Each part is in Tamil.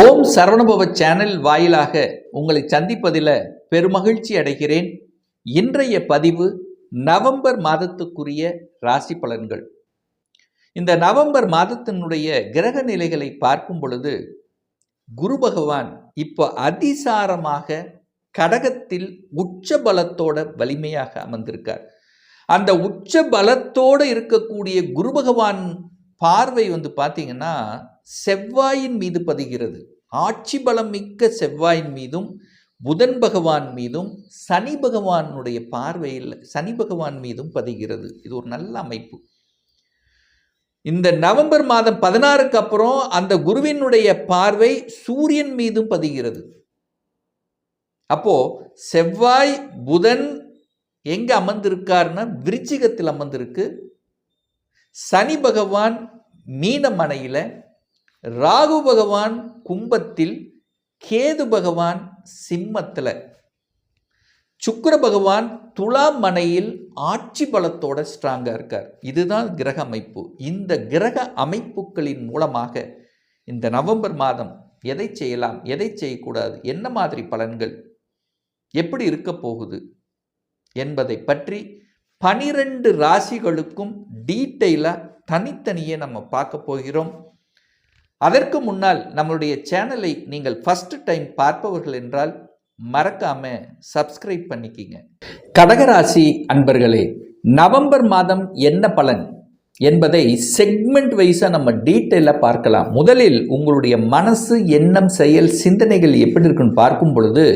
ஓம் சரவணபவ சேனல் வாயிலாக உங்களை சந்திப்பதில் பெருமகிழ்ச்சி அடைகிறேன். இன்றைய பதிவு நவம்பர் மாதத்துக்குரிய ராசி பலன்கள். இந்த நவம்பர் மாதத்தினுடைய கிரக நிலைகளை பார்க்கும் பொழுது குரு பகவான் இப்போ அதிசாரமாக கடகத்தில் உச்ச பலத்தோட வலிமையாக அமர்ந்திருக்கார். அந்த உச்ச பலத்தோடு இருக்கக்கூடிய குரு பகவான் பார்வை வந்து பார்த்தீங்கன்னா செவ்வாயின் மீது பதிகிறது. ஆட்சி பலம் மிக்க செவ்வாயின் மீதும் புதன் பகவான் மீதும் சனி பகவானுடைய பார்வையில் சனி பகவான் மீதும் பதிகிறது. இது ஒரு நல்ல அமைப்பு. இந்த நவம்பர் மாதம் பதினாறுக்கு அப்புறம் அந்த குருவினுடைய பார்வை சூரியன் மீதும் பதிகிறது. அப்போ செவ்வாய் புதன் எங்க அமர்ந்திருக்காருன்னா விருச்சிகத்தில் அமர்ந்திருக்கு. சனி பகவான் மீனமனையில் ராகு பகவான் கும்பத்தில் கேது பகவான் சிம்மத்தில். சுக்கர பகவான் துலாம் மனையில் ஆட்சி பலத்தோட ஸ்ட்ராங்காக இருக்கார். இதுதான் கிரக அமைப்பு. இந்த கிரக அமைப்புகளின் மூலமாக இந்த நவம்பர் மாதம் எதை செய்யலாம் எதை செய்யக்கூடாது என்ன மாதிரி பலன்கள் எப்படி இருக்க போகுது என்பதை பற்றி பனிரெண்டு ராசிகளுக்கும் டீட்டெயிலாக தனித்தனியே நம்ம பார்க்க போகிறோம். அதற்கு முன்னால் நம்மளுடைய சேனலை நீங்கள் ஃபஸ்ட்டு டைம் பார்ப்பவர்கள் என்றால் மறக்காம சப்ஸ்கிரைப் பண்ணிக்கிங்க. கடகராசி அன்பர்களே நவம்பர் மாதம் என்ன பலன் என்பதை செக்மெண்ட் வைஸாக நம்ம டீட்டெயிலாக பார்க்கலாம். முதலில் உங்களுடைய மனசு எண்ணம் செயல் சிந்தனைகள் எப்படி இருக்குன்னு பார்க்கும் பொழுது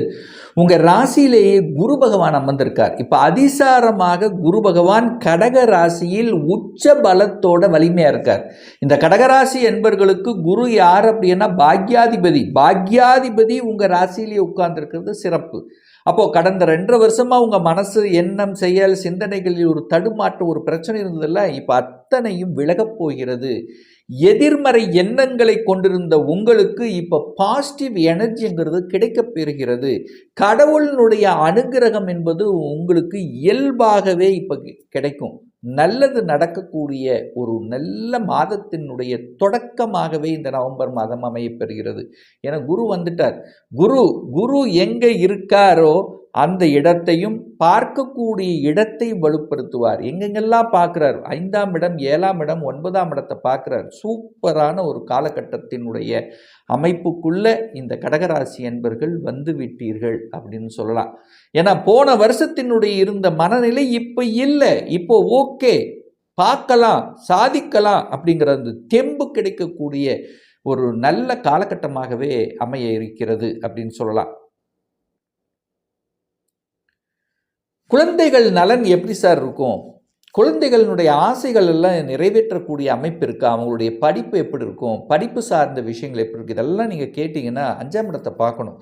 உங்கள் ராசியிலேயே குரு பகவான் அமர்ந்திருக்கார். இப்போ அதிசாரமாக குரு பகவான் கடக ராசியில் உச்ச பலத்தோட வலிமையாக இருக்கார். இந்த கடகராசி என்பர்களுக்கு குரு யார் அப்படின்னா பாக்யாதிபதி. பாக்யாதிபதி உங்கள் ராசியிலேயே உட்கார்ந்துருக்கிறது சிறப்பு. அப்போது கடந்த ரெண்டரை வருஷமாக உங்கள் மனசு எண்ணம் செயல் சிந்தனைகளில் ஒரு தடுமாற்றம் ஒரு பிரச்சனை இருந்ததில்ல இப்போ அத்தனையும் விலகப் போகிறது. எதிர்மறை எண்ணங்களை கொண்டிருந்த உங்களுக்கு இப்போ பாசிட்டிவ் எனர்ஜிங்கிறது கிடைக்கப் பெறுகிறது. கடவுளினுடைய அனுகிரகம் என்பது உங்களுக்கு இயல்பாகவே இப்போ கிடைக்கும். நல்லது நடக்கக்கூடிய ஒரு நல்ல மாதத்தினுடைய தொடக்கமாகவே இந்த நவம்பர் மாதம் அமையப்பெறுகிறது என குரு வந்துட்டார். குரு குரு எங்கே இருக்காரோ அந்த இடத்தையும் பார்க்கக்கூடிய இடத்தை வலுப்படுத்துவார். எங்கெங்கெல்லாம் பார்க்குறார்? ஐந்தாம் இடம் ஏழாம் இடம் ஒன்பதாம் இடத்தை பார்க்குறார். சூப்பரான ஒரு காலகட்டத்தினுடைய அமைப்புக்குள்ளே இந்த கடகராசி என்பர்கள் வந்து விட்டீர்கள் அப்படின்னு சொல்லலாம். ஏன்னா போன வருஷத்தினுடைய இருந்த மனநிலை இப்போ இல்லை. இப்போ ஓகே பார்க்கலாம் சாதிக்கலாம் அப்படிங்கிற அந்த தெம்பு கிடைக்கக்கூடிய ஒரு நல்ல காலகட்டமாகவே அமைய இருக்கிறது அப்படின்னு சொல்லலாம். குழந்தைகள் நலன் எப்படி சார் இருக்கும்? குழந்தைகளினுடைய ஆசைகள் எல்லாம் நிறைவேற்றக்கூடிய அமைப்பு இருக்கா? அவங்களுடைய படிப்பு எப்படி இருக்கும்? படிப்பு சார்ந்த விஷயங்கள் எப்படி இருக்குது இதெல்லாம் நீங்கள் கேட்டிங்கன்னா அஞ்சாம் இடத்தை பார்க்கணும்.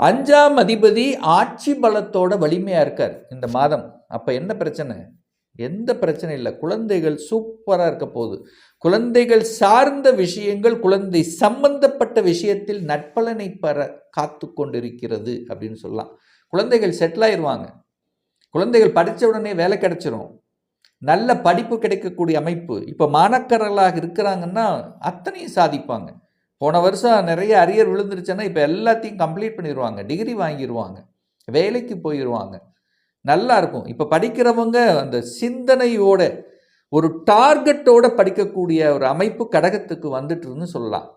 அஞ்சாம் அதிபதி ஆட்சி பலத்தோட வலிமையாக இருக்கார் இந்த மாதம். அப்போ என்ன பிரச்சனை? எந்த பிரச்சனை இல்லை. குழந்தைகள் சூப்பராக இருக்க போகுது. குழந்தைகள் சார்ந்த விஷயங்கள் குழந்தை சம்பந்தப்பட்ட விஷயத்தில் நட்பலனை பெற காத்து கொண்டிருக்கிறது அப்படின்னு சொல்லலாம். குழந்தைகள் செட்டில் ஆயிடுவாங்க குழந்தைகள் படித்த உடனே வேலை கிடைச்சிரும். நல்ல படிப்பு கிடைக்கக்கூடிய அமைப்பு. இப்போ மாணக்கர்களாக இருக்கிறாங்கன்னா அத்தனையும் சாதிப்பாங்க. போன வருஷம் நிறைய அரியர் விழுந்துருச்சுன்னா இப்போ எல்லாத்தையும் கம்ப்ளீட் பண்ணிடுவாங்க டிகிரி வாங்கிடுவாங்க வேலைக்கு போயிடுவாங்க நல்லா இருக்கும். இப்போ படிக்கிறவங்க அந்த சிந்தனையோட ஒரு டார்கெட்டோட படிக்கக்கூடிய ஒரு அமைப்பு கடகத்துக்கு வந்துட்டுருன்னு சொல்லலாம்.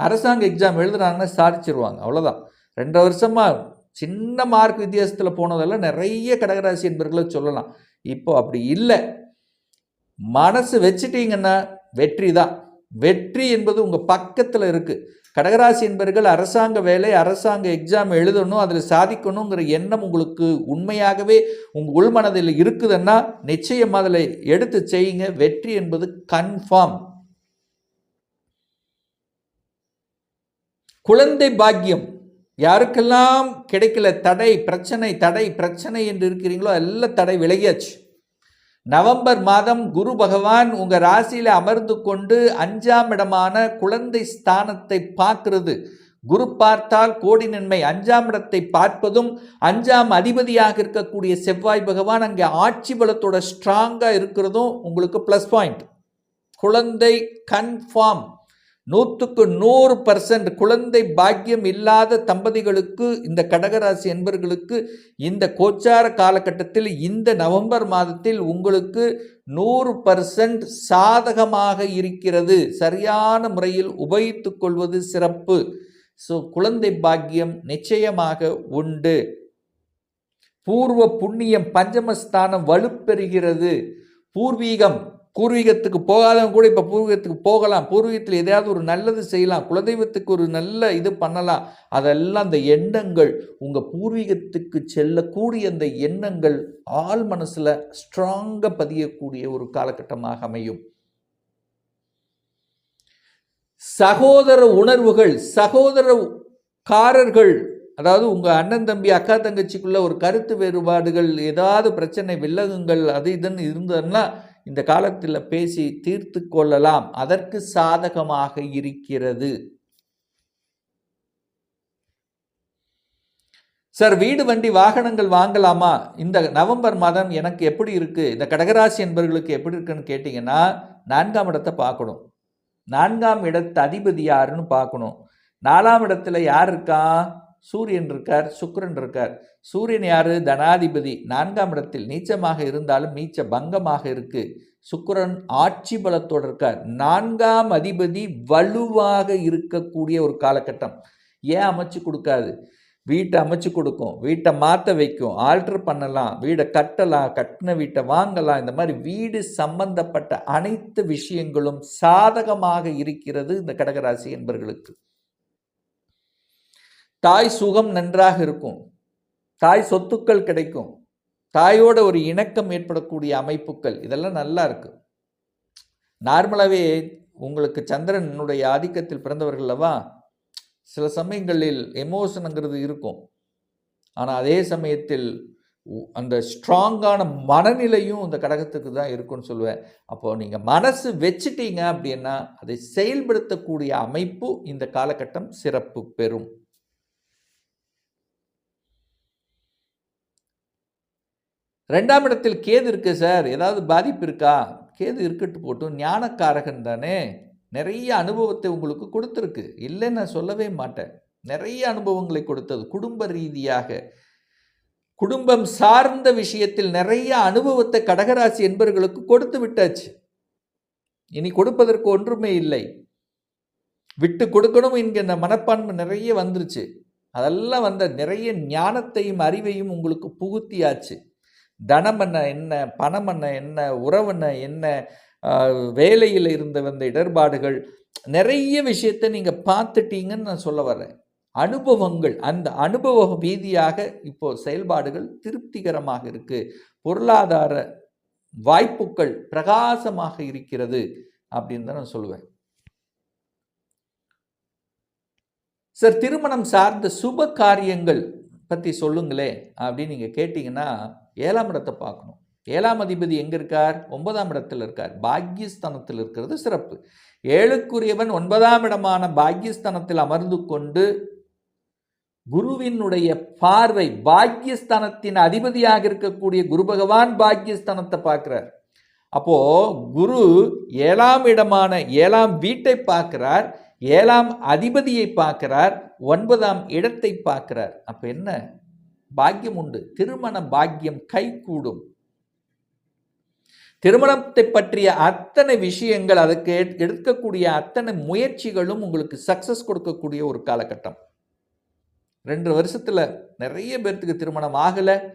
அரசாங்க எக்ஸாம் எழுதுனாங்கன்னா சாதிச்சிருவாங்க. அவ்வளோதான் ரெண்டு வருஷமாக சின்ன மார்க் வித்தியாசத்தில் போனதெல்லாம் நிறைய கடகராசி என்பர்களை சொல்லலாம். இப்போ அப்படி இல்லை. மனசு வச்சுட்டீங்கன்னா வெற்றி தான். வெற்றி என்பது உங்கள் பக்கத்தில் இருக்குது கடகராசி என்பர்கள் அரசாங்க வேலை அரசாங்க எக்ஸாம் எழுதணும் அதில் சாதிக்கணுங்கிற எண்ணம் உங்களுக்கு உண்மையாகவே உங்கள் உள்மனதில் இருக்குதுன்னா நிச்சயம் அதில் எடுத்து செய்யுங்க. வெற்றி என்பது கன்ஃபார்ம் குழந்தை பாக்கியம். யாருக்கெல்லாம் கிடைக்கல தடை பிரச்சனை தடை பிரச்சனை என்று இருக்கிறீங்களோ எல்லாம் தடை விலகியாச்சு. நவம்பர் மாதம் குரு பகவான் உங்கள் ராசியில் அமர்ந்து கொண்டு அஞ்சாம் இடமான குழந்தை ஸ்தானத்தை பார்க்கிறது. குரு பார்த்தால் கோடி நன்மை. அஞ்சாம் இடத்தை பார்ப்பதும் அஞ்சாம் அதிபதியாக இருக்கக்கூடிய செவ்வாய் பகவான் அங்கே ஆட்சி பலத்தோட ஸ்ட்ராங்காக இருக்கிறதும் உங்களுக்கு ப்ளஸ் பாயிண்ட் குழந்தை கன்ஃபார்ம் நூற்றுக்கு நூறு பர்சன்ட் குழந்தை பாக்கியம் இல்லாத தம்பதிகளுக்கு இந்த கடகராசி என்பர்களுக்கு இந்த கோச்சார காலகட்டத்தில் இந்த நவம்பர் மாதத்தில் உங்களுக்கு நூறு பர்சன்ட் சாதகமாக இருக்கிறது. சரியான முறையில் உபயோகித்துக் கொள்வது சிறப்பு. ஸோ குழந்தை பாக்கியம் நிச்சயமாக உண்டு. பூர்வ புண்ணியம் பஞ்சமஸ்தானம் வலுப்பெறுகிறது. பூர்வீகம் பூர்வீகத்துக்கு போகாதவங்க கூட இப்போ பூர்வீகத்துக்கு போகலாம். பூர்வீகத்தில் எதையாவது ஒரு நல்லது செய்யலாம். குலதெய்வத்துக்கு ஒரு நல்ல இது பண்ணலாம். அதெல்லாம் அந்த எண்ணங்கள் உங்கள் பூர்வீகத்துக்கு செல்லக்கூடிய அந்த எண்ணங்கள் ஆள் மனசில் ஸ்ட்ராங்காக பதியக்கூடிய ஒரு காலகட்டமாக அமையும். சகோதர உணர்வுகள் சகோதர காரர்கள் அதாவது உங்கள் அண்ணன் தம்பி அக்கா தங்கச்சிக்குள்ள ஒரு கருத்து வேறுபாடுகள் ஏதாவது பிரச்சனை வில்லகங்கள் அது இதுன்னு இருந்ததுன்னா இந்த காலத்தில் பேசி தீர்த்து கொள்ளலாம். அதற்கு சாதகமாக இருக்கிறது. சார் வீடு வண்டி வாகனங்கள் வாங்கலாமா? இந்த நவம்பர் மாதம் எனக்கு எப்படி இருக்குது இந்த கடகராசி என்பவர்களுக்கு எப்படி இருக்குன்னு கேட்டிங்கன்னா நான்காம் இடத்தை பார்க்கணும். நான்காம் இடத்து அதிபதி யாருன்னு பார்க்கணும். நாலாம் இடத்துல யார் இருக்கா? சூரியன் இருக்கார் சுக்கரன் இருக்கார். சூரியன் யாரு? தனாதிபதி. நான்காம் இடத்தில் நீச்சமாக இருந்தாலும் நீச்ச பங்கமாக இருக்கு. சுக்கரன் ஆட்சி பலத்தோடு இருக்கார். நான்காம் அதிபதி வலுவாக இருக்கக்கூடிய ஒரு காலகட்டம். ஏன் அமைச்சு கொடுக்காது? வீட்டை அமைச்சு கொடுக்கும். வீட்டை மாற்ற வைக்கும். ஆல்டர் பண்ணலாம். வீடை கட்டலாம். கட்டின வீட்டை வாங்கலாம். இந்த மாதிரி வீடு சம்பந்தப்பட்ட அனைத்து விஷயங்களும் சாதகமாக இருக்கிறது இந்த கடகராசி என்பர்களுக்கு. தாய் சுகம் நன்றாக இருக்கும். தாய் சொத்துக்கள் கிடைக்கும். தாயோட ஒரு இணக்கம் ஏற்படக்கூடிய அமைப்புகள் இதெல்லாம் நல்லா இருக்கு. நார்மலாகவே உங்களுக்கு சந்திரனுடைய ஆதிக்கத்தில் பிறந்தவர்கள் அல்லவா? சில சமயங்களில் எமோஷனுங்கிறது இருக்கும். ஆனால் அதே சமயத்தில் உ- அந்த ஸ்ட்ராங்கான மனநிலையும் இந்த கடகத்துக்கு தான் இருக்கும்னு சொல்லுவேன். அப்போது நீங்கள் மனசு வச்சுட்டீங்க அப்படின்னா அதை செயல்படுத்தக்கூடிய அமைப்பு இந்த காலகட்டம் சிறப்பு பெறும். ரெண்டாம் இடத்தில் கேது இருக்கு சார். ஏதாவது பாதிப்பு இருக்கா? கேது இருக்கட்டு போட்டும். ஞானக்காரகன் தானே. நிறைய அனுபவத்தை உங்களுக்கு கொடுத்துருக்கு. இல்லைன்னு நான் சொல்லவே மாட்டேன். நிறைய அனுபவங்களை கொடுத்தது. குடும்ப ரீதியாக. குடும்பம் சார்ந்த விஷயத்தில் நிறைய அனுபவத்தை கடகராசி என்பவர்களுக்கு கொடுத்து விட்டாச்சு. இனி கொடுப்பதற்கு ஒன்றுமே இல்லை. விட்டு கொடுக்கணும் என்கிற மனப்பான்மை நிறைய வந்துருச்சு. அதெல்லாம் வந்த நிறைய ஞானத்தையும் அறிவையும் உங்களுக்கு புகுத்தியாச்சு. தனம் என்ன என்ன பணம் என்ன என்ன உறவுன என்ன வேலையில் இருந்த வந்த இடர்பாடுகள் நிறைய விஷயத்தை நீங்கள் பார்த்துட்டீங்கன்னு நான் சொல்ல வர்றேன் அனுபவங்கள் அந்த அனுபவ ரீதியாக இப்போ செயல்பாடுகள் திருப்திகரமாக இருக்குது பொருளாதார வாய்ப்புகள் பிரகாசமாக இருக்கிறது அப்படின்னு தான் நான் சொல்லுவேன். சார் திருமணம் சார்ந்த சுப காரியங்கள் பற்றி சொல்லுங்களே அப்படின்னு நீங்கள் கேட்டிங்கன்னா ஏழாம் இடத்தை பார்க்கணும். ஏழாம் அதிபதி எங்கே இருக்கார்? ஒன்பதாம் இடத்தில் இருக்கார். பாக்யஸ்தானத்தில் இருக்கிறது சிறப்பு. ஏழுக்குரியவன் ஒன்பதாம் இடமான பாக்யஸ்தானத்தில் அமர்ந்து கொண்டு குருவினுடைய பார்வை பாக்யஸ்தானத்தின் அதிபதியாக இருக்கக்கூடிய குரு பகவான் பாக்யஸ்தானத்தை பார்க்கிறார். அப்போ குரு ஏழாம் இடமான ஏழாம் வீட்டை பார்க்கிறார். ஏழாம் அதிபதியை பார்க்கிறார். ஒன்பதாம் இடத்தை பார்க்கிறார். அப்போ என்ன? பாக்கியம் உண்டு திருமண பாக்கியம் கைகூடும். திருமணத்தை பற்றிய அத்தனை விஷயங்கள் அதுக்கு எடுக்கக்கூடிய அத்தனை முயற்சிகளும் உங்களுக்கு சக்சஸ் கொடுக்கக்கூடிய ஒரு காலகட்டம். ரெண்டு வருஷத்தில் நிறைய பேர்த்துக்கு திருமணம் ஆகலை.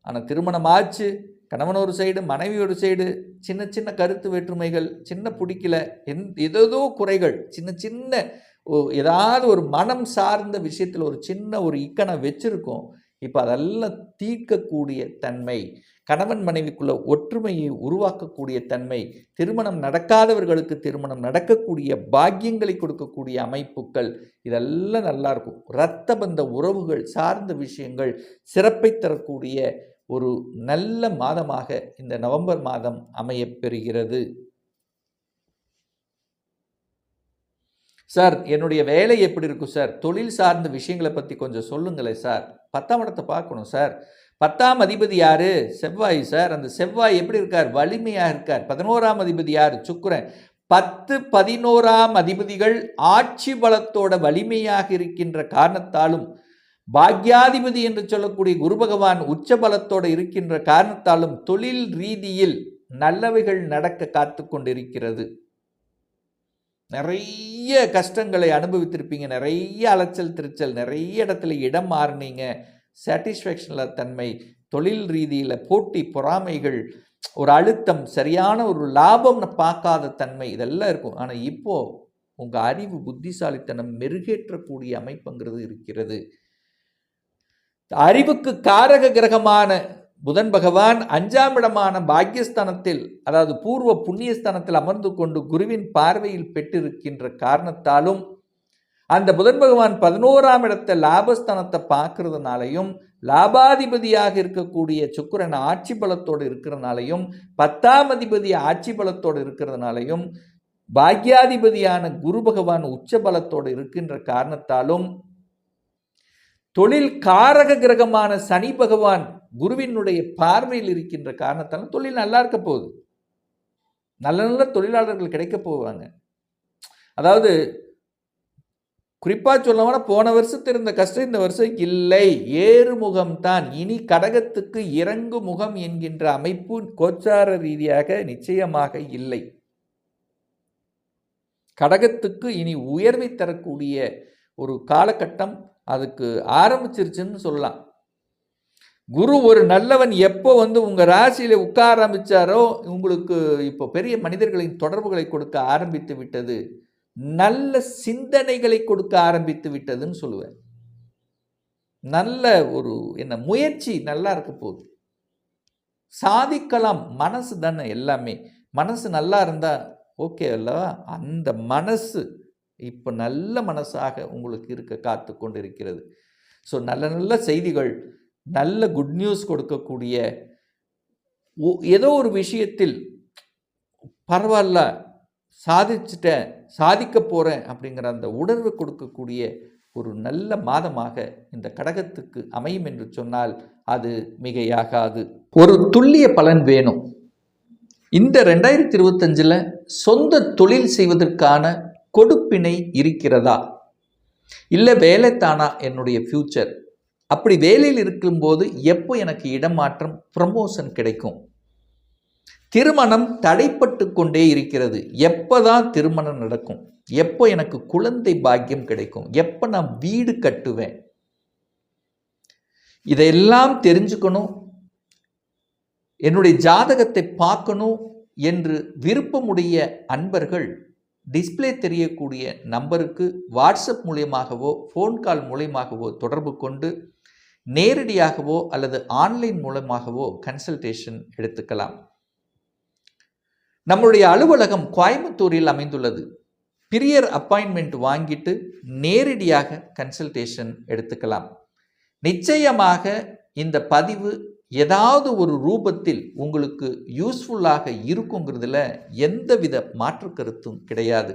ஆனால் திருமணம் ஆச்சு. கணவன் ஒரு சைடு மனைவி ஒரு சைடு சின்ன சின்ன கருத்து வேற்றுமைகள் சின்ன பிடிக்கல எந் ஏதோ குறைகள் சின்ன சின்ன ஓ- ஏதாவது ஒரு மனம் சார்ந்த விஷயத்தில் ஒரு சின்ன ஒரு இக்கனை வச்சுருக்கோம். இப்போ அதெல்லாம் தீர்க்கக்கூடிய தன்மை கணவன் மனைவிக்குள்ள ஒற்றுமையை உருவாக்கக்கூடிய தன்மை திருமணம் நடக்காதவர்களுக்கு திருமணம் நடக்கக்கூடிய பாக்கியங்களை கொடுக்கக்கூடிய அமைப்புகள் இதெல்லாம் நல்லா இருக்கும். இரத்த பந்த உறவுகள் சார்ந்த விஷயங்கள் சிறப்பை தரக்கூடிய ஒரு நல்ல மாதமாக இந்த நவம்பர் மாதம் அமையப் சார் என்னுடைய வேலை எப்படி இருக்கும் சார்? தொழில் சார்ந்த விஷயங்களை பற்றி கொஞ்சம் சொல்லுங்களேன் சார். பத்தாம் இடத்தை பார்க்கணும் சார். பத்தாம் அதிபதி யார்? செவ்வாய் சார். அந்த செவ்வாய் எப்படி இருக்கார்? வலிமையாக இருக்கார். பதினோராம் அதிபதி யார்? சுக்கிரன். பத்து பதினோராம் அதிபதிகள் ஆட்சி பலத்தோட வலிமையாக இருக்கின்ற காரணத்தாலும் பாக்யாதிபதி என்று சொல்லக்கூடிய குரு பகவான் உச்ச பலத்தோடு இருக்கின்ற காரணத்தாலும் தொழில் ரீதியில் நல்லவைகள் நடக்க காத்து கொண்டிருக்கிறது. நிறைய கஷ்டங்களை அனுபவித்திருப்பீங்க. நிறைய அலைச்சல் திருச்சல் நிறைய இடத்துல இடம் மாறினீங்க. சாட்டிஸ்ஃபேக்ஷனில் தன்மை தொழில் ரீதியில் போட்டி பொறாமைகள் ஒரு அழுத்தம் சரியான ஒரு லாபம்னு பார்க்காத தன்மை இதெல்லாம் இருக்கும். ஆனால் இப்போது உங்கள் அறிவு புத்திசாலித்தனம் மெருகேற்றக்கூடிய அமைப்புங்கிறது இருக்கிறது. அறிவுக்கு காரக கிரகமான புதன் பகவான் அஞ்சாம் இடமான பாக்கியஸ்தானத்தில் அதாவது பூர்வ புண்ணியஸ்தானத்தில் அமர்ந்து கொண்டு குருவின் பார்வையில் பெற்றிருக்கின்ற காரணத்தாலும் அந்த புதன் பகவான் பதினோராம் இடத்தை லாபஸ்தானத்தை பார்க்கறதுனாலையும் லாபாதிபதியாக இருக்கக்கூடிய சுக்கரன் ஆட்சி பலத்தோடு இருக்கிறதுனாலையும் பத்தாம் அதிபதி ஆட்சி பலத்தோடு இருக்கிறதுனாலையும் பாக்யாதிபதியான குரு பகவான் உச்ச பலத்தோடு இருக்கின்ற காரணத்தாலும் தொழில் காரக கிரகமான சனி பகவான் குருவினுடைய பார்வையில் இருக்கின்ற காரணத்தாலும் தொழில் நல்லா இருக்க போகுது. நல்ல நல்ல தொழிலாளர்கள் கிடைக்க போவாங்க. அதாவது குறிப்பாக சொல்லவனா போன வருஷத்து இருந்த கஷ்டம் இந்த வருஷம் இல்லை. ஏறுமுகம் தான். இனி கடகத்துக்கு இறங்கு முகம் என்கின்ற அமைப்பு கோச்சார ரீதியாக நிச்சயமாக இல்லை. கடகத்துக்கு இனி உயர்வை தரக்கூடிய ஒரு காலகட்டம் அதுக்கு ஆரம்பிச்சிருச்சுன்னு சொல்லலாம். குரு ஒரு நல்லவன் எப்போ வந்து உங்கள் ராசியில் உட்கார ஆரம்பித்தாரோ உங்களுக்கு இப்போ பெரிய மனிதர்களின் தொடர்புகளை கொடுக்க ஆரம்பித்து விட்டது. நல்ல சிந்தனைகளை கொடுக்க ஆரம்பித்து விட்டதுன்னு சொல்லுவேன் நல்ல ஒரு என்ன முயற்சி நல்லா இருக்க போகுது. சாதிக்கலாம் மனசு தானே எல்லாமே. மனசு நல்லா இருந்தால் ஓகே அல்லவா? அந்த மனசு இப்போ நல்ல மனசாக உங்களுக்கு இருக்க காத்து கொண்டு இருக்கிறது ஸோ நல்ல நல்ல செய்திகள் நல்ல குட் நியூஸ் கொடுக்கக்கூடிய ஒ- ஏதோ ஒரு விஷயத்தில் பரவாயில்ல சாதிச்சிட்டேன் சாதிக்க போகிறேன் அப்படிங்கிற அந்த உணர்வு கொடுக்கக்கூடிய ஒரு நல்ல மாதமாக இந்த கடகத்துக்கு அமையும் என்று சொன்னால் அது மிகையாகாது. ஒரு துல்லிய பலன் வேணும். இந்த ரெண்டாயிரத்தி இருபத்தஞ்சில் சொந்த தொழில் செய்வதற்கான கொடுப்பினை இருக்கிறதா? இல்லை வேலைத்தானா என்னுடைய ஃப்யூச்சர் அப்படி வேலையில் இருக்கும்போது எப்போ எனக்கு இடமாற்றம் ப்ரமோஷன் கிடைக்கும்? திருமணம் தடைப்பட்டு கொண்டே இருக்கிறது. எப்போதான் திருமணம் நடக்கும்? எப்போ எனக்கு குழந்தை பாக்கியம் கிடைக்கும்? எப்போ நான் வீடு கட்டுவேன்? இதையெல்லாம் தெரிஞ்சுக்கணும். என்னுடைய ஜாதகத்தை பார்க்கணும் என்று விருப்பமுடைய அன்பர்கள் டிஸ்ப்ளே தெரியக்கூடிய நம்பருக்கு வாட்ஸ்அப் மூலியமாகவோ ஃபோன் கால் மூலியமாகவோ தொடர்பு கொண்டு நேரடியாகவோ அல்லது ஆன்லைன் மூலமாகவோ கன்சல்டேஷன் எடுத்துக்கலாம். நம்முடைய அலுவலகம் கோயம்புத்தூரில் அமைந்துள்ளது. பிரியர் அப்பாயின்மெண்ட் வாங்கிட்டு நேரடியாக கன்சல்டேஷன் எடுத்துக்கலாம். நிச்சயமாக இந்த பதிவு ஏதாவது ஒரு ரூபத்தில் உங்களுக்கு யூஸ்ஃபுல்லாக இருக்குங்கிறதுல எந்தவித மாற்று கருத்தும் கிடையாது.